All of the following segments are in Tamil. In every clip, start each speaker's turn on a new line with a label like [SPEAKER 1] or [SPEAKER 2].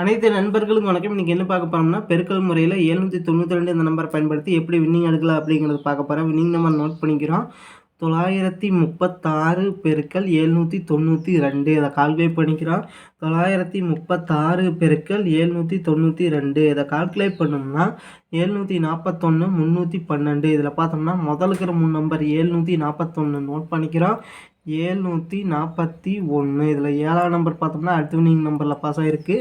[SPEAKER 1] அனைத்து நண்பர்களுக்கும் வணக்கம். இன்றைக்கி என்ன பார்க்க போகிறோம்னா பெருக்கல் முறையில் எழுநூற்றி தொண்ணூற்றி ரெண்டு இந்த நம்பரை பயன்படுத்தி எப்படி வின்னிங் எடுக்கலாம் அப்படிங்கிறது பார்க்க போகிறோம் வின்னிங் நம்பர் நோட் பண்ணிக்கிறோம். தொள்ளாயிரத்தி முப்பத்தாறு பெருக்கல் எழுநூற்றி தொண்ணூற்றி ரெண்டு. இதை கால்குலேட் பண்ணிக்கிறோம். தொள்ளாயிரத்தி முப்பத்தாறு பெருக்கல் எழுநூற்றி தொண்ணூற்றி ரெண்டு. இதை கால்குலேட் பண்ணோம்னா எழுநூற்றி நாற்பத்தொன்று முந்நூற்றி பன்னெண்டு. இதில் பார்த்தோம்னா முதலுக்கிற மூணு நம்பர் எழுநூற்றி நாற்பத்தொன்று நோட் பண்ணிக்கிறோம். ஏழ்நூற்றி நாற்பத்தி ஒன்று இதில் ஏழாம் நம்பர் பார்த்தோம்னா அடுத்த வினிங் நம்பரில் பாஸ் ஆகிருக்கு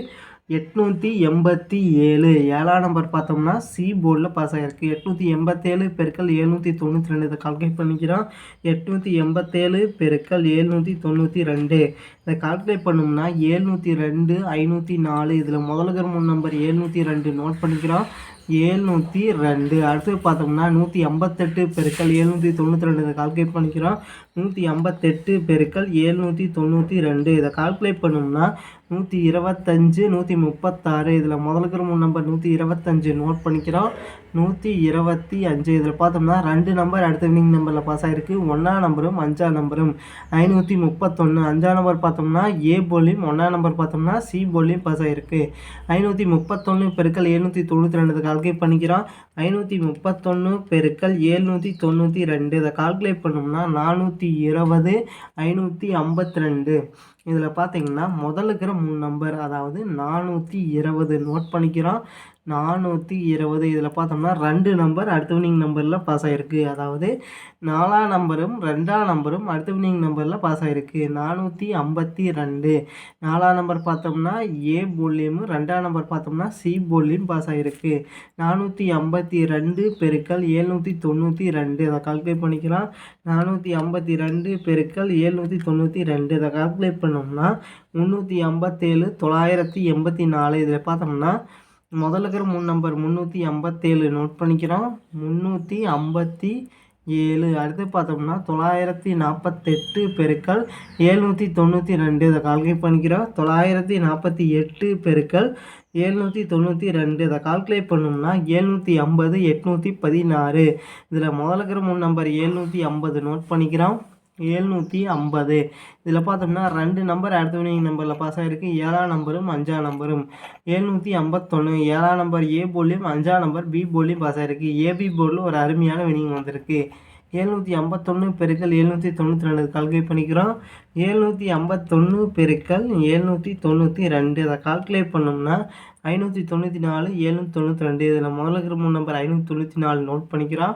[SPEAKER 1] எட்நூற்றி எண்பத்தி ஏழு. ஏழாம் நம்பர் பார்த்தோம்னா சி போர்டில் பாஸ் ஆகிருக்கு எட்நூற்றி எண்பத்தேழு பெருக்கள் எழுநூற்றி தொண்ணூற்றி ரெண்டு. இதை கால்குலேட் பண்ணிக்கிறோம். எட்நூற்றி எண்பத்தேழு பெருக்கள் எழுநூற்றி தொண்ணூற்றி ரெண்டு. இதை கால்குலேட் பண்ணோம்னா ஏழ்நூற்றி ரெண்டு ஐநூற்றி நாலு. இதில் முதல்கிற மூணு நம்பர் எழுநூற்றி ரெண்டு நோட் பண்ணிக்கிறோம். ஏழ்நூற்றி ரெண்டு. அடுத்து பார்த்தோம்னா நூற்றி ஐம்பத்தெட்டு பெருக்கள் எழுநூற்றி தொண்ணூற்றி ரெண்டு. இதை கால்குலேட் பண்ணிக்கிறோம். நூற்றி ஐம்பத்தெட்டு பெருக்கள் ஏழ்நூற்றி தொண்ணூற்றி ரெண்டு. இதை கால்குலேட் பண்ணோம்னா நூற்றி இருபத்தஞ்சு நூற்றி முப்பத்தாறு. இதில் முதலுக்கு மூணு நம்பர் நூற்றி இருபத்தஞ்சு நோட் பண்ணிக்கிறோம். நூற்றி இருபத்தி அஞ்சு. இதில் பார்த்தோம்னா ரெண்டு நம்பர் அடுத்த வினிங் நம்பரில் பாஸ் ஆகிருக்கு ஒன்றாம் நம்பரும் அஞ்சாம் நம்பரும் ஐநூற்றி முப்பத்தொன்று அஞ்சாம் நம்பர் பார்த்தோம்னா ஏ போலியும் ஒன்றாம் நம்பர் பார்த்தோம்னா சி போலியும் பாஸ் ஆகிருக்கு ஐநூற்றி முப்பத்தொன்று பெருக்கள் ஏழ்நூற்றி தொண்ணூற்றி ரெண்டு. கால்குலேட் பண்ணிக்கிறோம். ஐநூற்றி முப்பத்தொன்று பெருக்கள் ஏழ்நூற்றி தொண்ணூற்றி ரெண்டு. இதை கால்குலேட் பண்ணோம்னா நானூற்றி இருபது ஐநூற்றி ஐம்பத்தி ரெண்டு இதில் பார்த்தீங்கன்னா முதலுக்கிற மூணு நம்பர் அதாவது நானூற்றி இருபது நோட் பண்ணிக்கிறோம். நானூற்றி இருபது. இதில் பார்த்தோம்னா ரெண்டு நம்பர் அடுத்த வினிங் நம்பரில் பாஸ் ஆகிருக்கு அதாவது நாலாம் நம்பரும் ரெண்டாம் நம்பரும் அடுத்த வினிங் நம்பரில் பாஸ் ஆகிருக்கு நானூற்றி ஐம்பத்தி ரெண்டு. நாலாம் நம்பர் பார்த்தோம்னா ஏ போல்லையும் ரெண்டாம் நம்பர் பார்த்தோம்னா சி போலியும் பாஸ் ஆகிருக்கு நானூற்றி ஐம்பத்தி ரெண்டு பெருக்கள் ஏழ்நூற்றி தொண்ணூற்றி ரெண்டு. அதை கால்குலேட் பண்ணிக்கலாம். நானூற்றி ஐம்பத்தி ரெண்டு பெருக்கள் ஏழ்நூற்றி தொண்ணூற்றி ரெண்டு. இதை கால்குலேட் பண்ணோம்னா முந்நூற்றி ஐம்பத்தேழு தொள்ளாயிரத்தி எண்பத்தி நாலு. இதில் பார்த்தோம்னா முதல்ல இருக்கிற மூணு நம்பர் முந்நூற்றி ஐம்பத்தேழு நோட் பண்ணிக்கிறோம். முந்நூற்றி ஐம்பத்தி ஏழு அடுத்து பார்த்தோம்னா தொள்ளாயிரத்தி நாற்பத்தெட்டு பெருக்கள் ஏழ்நூற்றி தொண்ணூற்றி ரெண்டு. இதை கால்குலேட் பண்ணிக்கிறோம். தொள்ளாயிரத்தி நாற்பத்தி எட்டு பெருக்கள் ஏழ்நூற்றி தொண்ணூற்றி ரெண்டு. இதை கால்குலேட் பண்ணோம்னா ஏழ்நூற்றி ஐம்பது எட்நூற்றி பதினாறு. இதில் முதல்ல இருக்கிற மூணு நம்பர் ஏழ்நூற்றி ஐம்பது நோட் பண்ணிக்கிறோம். ஏழ்நூற்றி ஐம்பது. இதில் பார்த்தோம்னா ரெண்டு நம்பர் அடுத்த வினிங் நம்பரில் பாஸ் ஆகிருக்கு ஏழாம் நம்பரும் அஞ்சாம் நம்பரும் எழுநூற்றி ஐம்பத்தொன்று ஏழாம் நம்பர் ஏ போர்லையும் அஞ்சாம் நம்பர் பி போர்ட்லேயும் பாஸ் ஆகிருக்கு ஏபி போர்டில் ஒரு அருமையான வினிங் வந்திருக்கு. ஏழ்நூற்றி ஐம்பத்தொன்று பெருக்கள் எழுநூற்றி தொண்ணூற்றி ரெண்டு கால்குலேட் பண்ணிக்கிறோம். எழுநூற்றி ஐம்பத்தொன்று பெருக்கள் எழுநூற்றி தொண்ணூற்றி ரெண்டு. அதை கால்குலேட் பண்ணோம்னா ஐநூற்றி தொண்ணூற்றி நாலு எழுநூற்றி தொண்ணூற்றி ரெண்டு. இதில் முதல்ல இருக்கிற மூணு நம்பர் ஐநூற்றி தொண்ணூற்றி நாலு நோட் பண்ணிக்கிறோம்.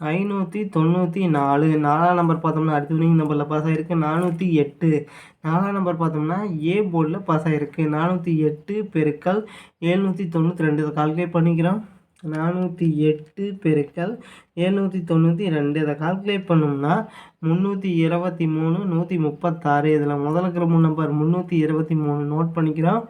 [SPEAKER 1] ஐநூற்றி தொண்ணூற்றி நாலு. நாலாம் நம்பர் பார்த்தோம்னா அடுத்த வினிங் நம்பரில் பாஸ் ஆகிருக்கு நானூற்றி எட்டு. நாலாம் நம்பர் பார்த்தோம்னா ஏ போர்டில் பாஸ் ஆகிருக்கு நானூற்றி எட்டு பெருக்கல் எழுநூற்றி தொண்ணூற்றி ரெண்டு. இதை கால்குலேட் பண்ணிக்கிறோம். நானூற்றி எட்டு பெருக்கல் எழுநூற்றி தொண்ணூற்றி ரெண்டு. இதை கால்குலேட் பண்ணோம்னா முந்நூற்றி இருபத்தி மூணு நூற்றி முப்பத்தாறு. இதில் முதலுக்கிற மூணு நம்பர் முந்நூற்றி இருபத்தி மூணு. நோட் பண்ணிக்கிறோம்.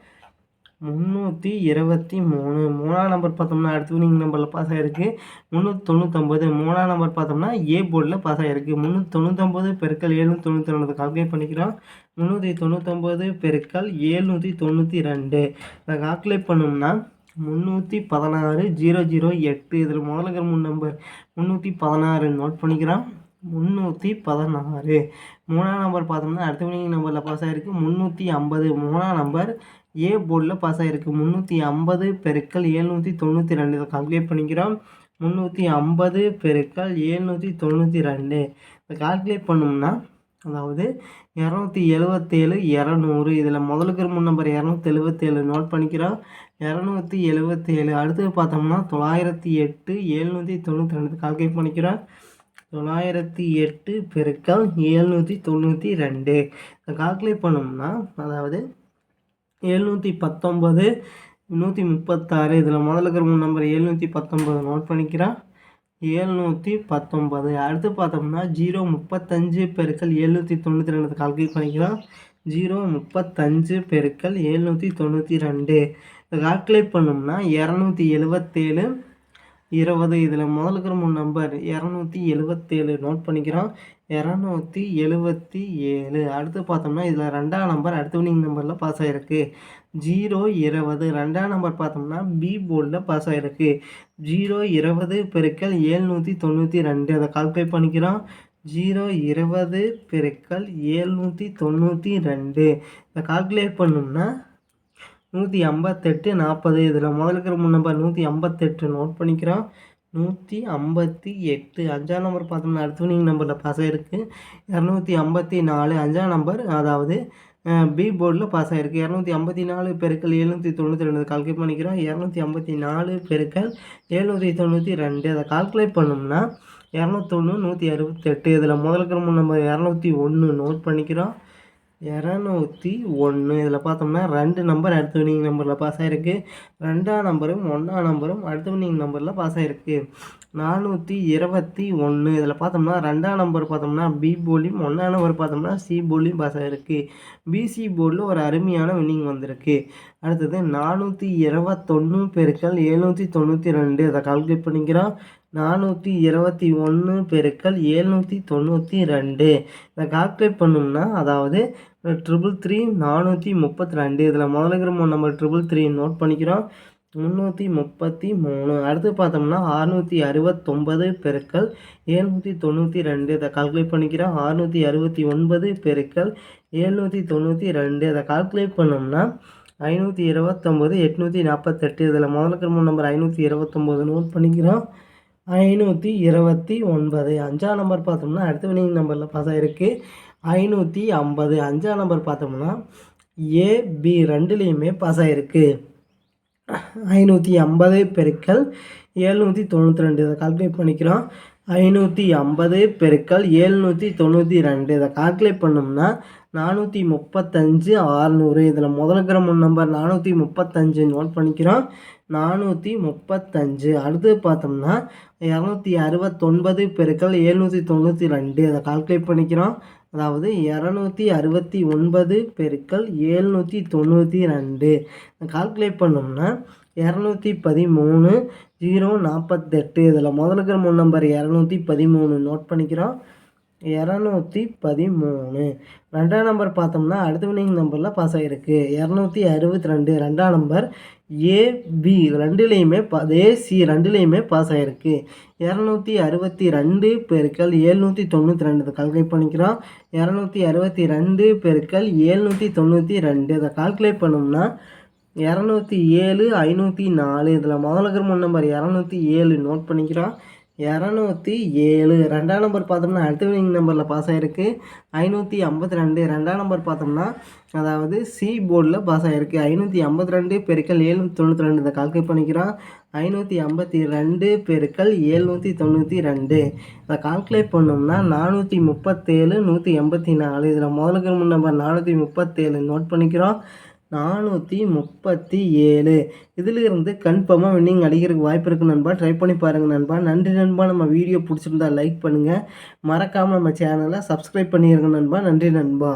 [SPEAKER 1] முந்நூற்றி இருபத்தி மூணு. மூணாம் நம்பர் பார்த்தோம்னா அடுத்த வினிங் நம்பரில் பாஸ் ஆகிருக்கு முந்நூற்றி தொண்ணூற்றொம்பது மூணாம் நம்பர் பார்த்தோம்னா ஏ போர்டில் பாஸ் ஆகிருக்கு முந்நூற்றி தொண்ணூற்றொம்பது பெருக்கள் எழுநூற்றி தொண்ணூற்றி ரெண்டு கால்குலேட் பண்ணிக்கிறோம். முந்நூற்றி தொண்ணூற்றொம்பது பெருக்கள் ஏழ்நூற்றி தொண்ணூற்றி ரெண்டு. இதை கால்குலேட் பண்ணோம்னா முந்நூற்றி பதினாறு ஜீரோ ஜீரோ எட்டு. இதில் முதலுங்கிற மூணு நம்பர் முந்நூற்றி பதினாறு நோட் பண்ணிக்கிறோம். முந்நூற்றி பதினாறு. மூணாம் நம்பர் பார்த்தோம்னா அடுத்த வினிங் நம்பரில் பாஸ் ஆகிருக்கு முந்நூற்றி ஐம்பது. மூணாம் நம்பர் ஏ போர்டில் பாஸ் ஆகிருக்கு முந்நூற்றி ஐம்பது பெருக்கள் ஏழ்நூற்றி தொண்ணூற்றி ரெண்டு. இதை கால்குலேட் பண்ணிக்கிறோம். முந்நூற்றி ஐம்பது பெருக்கள் ஏழ்நூற்றி தொண்ணூற்றி ரெண்டு. இதை கால்குலேட் பண்ணோம்னா அதாவது இரநூத்தி எழுவத்தேழு இரநூறு. இதில் முதலுக்கு மூணு நம்பர் இரநூத்தி எழுவத்தேழு நோட் பண்ணிக்கிறோம். இரநூத்தி எழுவத்தேழு. அடுத்து பார்த்தோம்னா தொள்ளாயிரத்தி எட்டு எழுநூற்றி தொண்ணூற்றி ரெண்டு. கால்குலேட் பண்ணிக்கிறோம். தொள்ளாயிரத்தி எட்டு பெருக்கள் ஏழ்நூற்றி தொண்ணூற்றி ரெண்டு. இதை கால்குலேட் பண்ணோம்னா அதாவது எழுநூற்றி பத்தொம்பது நூற்றி முப்பத்தாறு. இதில் முதல்ல இருக்கிற மூணு நம்பர் எழுநூற்றி பத்தொம்பது நோட் பண்ணிக்கிறேன். ஏழ்நூற்றி பத்தொம்பது அடுத்து பார்த்தோம்னா ஜீரோ முப்பத்தஞ்சு பெருக்கள் எழுநூற்றி தொண்ணூற்றி ரெண்டு கால்குலேட் பண்ணிக்கிறோம். ஜீரோ முப்பத்தஞ்சு பெருக்கள் எழுநூற்றி தொண்ணூற்றி ரெண்டு இதை கால்குலேட் பண்ணோம்னா இரநூத்தி எழுபத்தேழு இருபது. இதில் முதலுக்கிற மூணு நம்பர் இரநூத்தி எழுபத்தேழு நோட் பண்ணிக்கிறோம். இரநூத்தி எழுபத்தி ஏழு அடுத்து பார்த்தோம்னா இதில் ரெண்டாம் நம்பர் அடுத்த வினிங் நம்பரில் பாஸ் ஆகிருக்கு ஜீரோ இருபது. ரெண்டாம் நம்பர் பார்த்தோம்னா பி போர்டில் பாஸ் ஆகிருக்கு ஜீரோ இருபது பெருக்கல் ஏழ்நூற்றி தொண்ணூற்றி ரெண்டு. அதை கால்குலேட் பண்ணிக்கிறோம். ஜீரோ இருபது பெருக்கல் ஏழ்நூற்றி தொண்ணூற்றி ரெண்டு. இதை கால்குலேட் பண்ணோம்னா நூற்றி ஐம்பத்தெட்டு நாற்பது இதில் முதல்ல இருக்கிற மூணு நம்பர் நூற்றி ஐம்பத்தெட்டு நோட் பண்ணிக்கிறோம். நூற்றி ஐம்பத்தி எட்டு அஞ்சாம் நம்பர் பார்த்தோம்னா அடுத்த நம்பரில் பாஸ் ஆகிருக்கு இரநூத்தி ஐம்பத்தி நாலு அஞ்சாம் நம்பர் அதாவது பி போர்டில் பாஸ் ஆகிருக்கு இரநூத்தி ஐம்பத்தி நாலு பெருக்கள் எழுநூற்றி தொண்ணூற்றி ரெண்டு கால்குலேட் பண்ணிக்கிறோம். இரநூத்தி ஐம்பத்தி நாலு பெருக்கள் எழுநூற்றி தொண்ணூற்றி ரெண்டு அதை கால்குலேட் பண்ணோம்னா இரநூத்தொன்று நூற்றி அறுபத்தெட்டு இதில் முதல் இருக்கிற நம்பர் இரநூத்தி ஒன்று நோட் பண்ணிக்கிறோம். இரநூத்தி ஒன்று இதில் பார்த்தோம்னா ரெண்டு நம்பர் அடுத்த வினிங் நம்பரில் பாஸ் ஆகிருக்கு ரெண்டாம் நம்பரும் ஒன்றாம் நம்பரும் அடுத்த வினிங் நம்பரில் பாஸ் ஆகிருக்கு நானூற்றி இருபத்தி ஒன்று இதில் பார்த்தோம்னா ரெண்டாம் நம்பர் பார்த்தோம்னா பி போலியும் ஒன்றாம் நம்பர் பார்த்தோம்னா சி போலியும் பாஸ் ஆகிருக்கு பிசி போர்டில் ஒரு அருமையான வின்னிங் வந்திருக்கு. அடுத்தது நானூற்றி இருபத்தொன்று பெருக்கள் எழுநூற்றி தொண்ணூற்றி ரெண்டு. அதை கால்குலேட் பண்ணிக்கிறோம். நானூற்றி இருபத்தி ஒன்று பெருக்கள் எழுநூற்றி தொண்ணூற்றி ரெண்டு. இதை கால்குலேட் பண்ணோம்னா அதாவது ட்ரிபிள் த்ரீ நானூற்றி முப்பத்தி ரெண்டு. இதில் முதல்ல இருக்கிற நம்பர் ட்ரிபிள் த்ரீ நோட் பண்ணிக்கிறோம். முந்நூற்றி முப்பத்தி மூணு. அடுத்து பார்த்தோம்னா அறுநூற்றி அறுபத்தொம்பது பெருக்கள் ஏழ்நூற்றி தொண்ணூற்றி ரெண்டு. இதை கால்குலேட் பண்ணிக்கிறோம். அறுநூற்றி அறுபத்தி ஒன்பது பெருக்கள் ஏழ்நூற்றி தொண்ணூற்றி ரெண்டு. இதை கால்குலேட் பண்ணோம்னா ஐநூற்றி இருபத்தொம்போது எட்நூற்றி நாற்பத்தெட்டு இதில் முதல்ல மூணு நம்பர் ஐநூற்றி இருபத்தொம்போது நோட் பண்ணிக்கிறோம். ஐநூற்றி இருபத்தி ஒன்பது. அஞ்சாம் நம்பர் பார்த்தோம்னா அடுத்த வினிங் நம்பரில் பாஸ் ஆகிருக்கு ஐநூற்றி ஐம்பது. அஞ்சாம் நம்பர் பார்த்தோம்னா ஏபி ரெண்டுலேயுமே பாஸ் ஆகிருக்கு ஐநூற்றி ஐம்பது பெருக்கள் ஏழ்நூற்றி தொண்ணூற்றி ரெண்டு. இதை கால்குலேட் பண்ணிக்கிறோம். ஐநூற்றி ஐம்பது பெருக்கல் ஏழ்நூற்றி தொண்ணூற்றி ரெண்டு இதை கால்குலேட் பண்ணோம்னா நானூற்றி முப்பத்தஞ்சு ஆறுநூறு. இதில் முதல் கிரம நம்பர் நானூற்றி முப்பத்தஞ்சு நோட் பண்ணிக்கிறோம். நானூற்றி முப்பத்தஞ்சு. அடுத்து பார்த்தோம்னா இரநூத்தி அறுபத்தொன்பது பெருக்கள் எழுநூற்றி தொண்ணூற்றி ரெண்டு அதை கால்குலேட் பண்ணிக்கிறோம். அதாவது இரநூத்தி அறுபத்தி ஒன்பது பெருக்கள் ஏழ்நூற்றி தொண்ணூற்றி ரெண்டு. கால்குலேட் பண்ணோம்னா இரநூத்தி பதிமூணு ஜீரோ நாற்பத்தெட்டு இதில் முதலுக்கு மூணு நம்பர் இரநூத்தி பதிமூணு நோட் பண்ணிக்கிறோம். இரநூத்தி பதிமூணு. ரெண்டாம் நம்பர் பார்த்தோம்னா அடுத்த வினிங் நம்பரில் பாஸ் ஆகிருக்கு இரநூத்தி அறுபத்தி ரெண்டு ரெண்டாம் நம்பர் ஏபி ரெண்டுலேயுமே ப ஏசி ரெண்டுலேயுமே பாஸ் ஆகிருக்கு இரநூத்தி அறுபத்தி ரெண்டு பெருக்கள் ஏழ்நூற்றி தொண்ணூற்றி ரெண்டு. இதை கால்குலேட் பண்ணிக்கிறோம். இரநூத்தி அறுபத்தி ரெண்டு பெருக்கள் ஏழ்நூற்றி தொண்ணூற்றி ரெண்டு. இதை கால்குலேட் பண்ணோம்னா இரநூத்தி ஏழு ஐநூற்றி நாலு. இதில் முதல்ல மூணு நம்பர் இரநூத்தி ஏழு. நோட் பண்ணிக்கிறோம். இரநூத்தி ஏழு. ரெண்டாம் நம்பர் பார்த்தோம்னா அடுத்த வினிங் நம்பரில் பாஸ் ஆகிருக்கு ஐநூற்றி ஐம்பத்தி ரெண்டு. ரெண்டாம் நம்பர் பார்த்தோம்னா அதாவது சி போர்டில் பாஸ் ஆகிருக்கு ஐநூற்றி ஐம்பத்தி ரெண்டு பெருக்கள் ஏழ்நூற்றி தொண்ணூற்றி ரெண்டு. இதை கால்குலேட் பண்ணிக்கிறோம். ஐநூற்றி ஐம்பத்தி ரெண்டு பெருக்கள் ஏழ்நூற்றி தொண்ணூற்றி ரெண்டு. இதை கால்குலேட் பண்ணோம்னா நானூற்றி முப்பத்தேழு நூற்றி எண்பத்தி நாலு. இதில் முதலுக்கு நம்பர் நானூற்றி முப்பத்தேழு. நோட் பண்ணிக்கிறோம். நானூற்றி முப்பத்தி ஏழு. இதிலிருந்து கன்ஃபார்மாக வின்னிங் அடிக்கிறதுக்கு வாய்ப்பு இருக்குது நண்பா. ட்ரை பண்ணி பாருங்கள் நண்பா. நன்றி நண்பா. நம்ம வீடியோ பிடிச்சிருந்தா லைக் பண்ணுங்கள் மறக்காமல் நம்ம சேனலை சப்ஸ்கிரைப் பண்ணிடுங்க நண்பா. நன்றி நண்பா.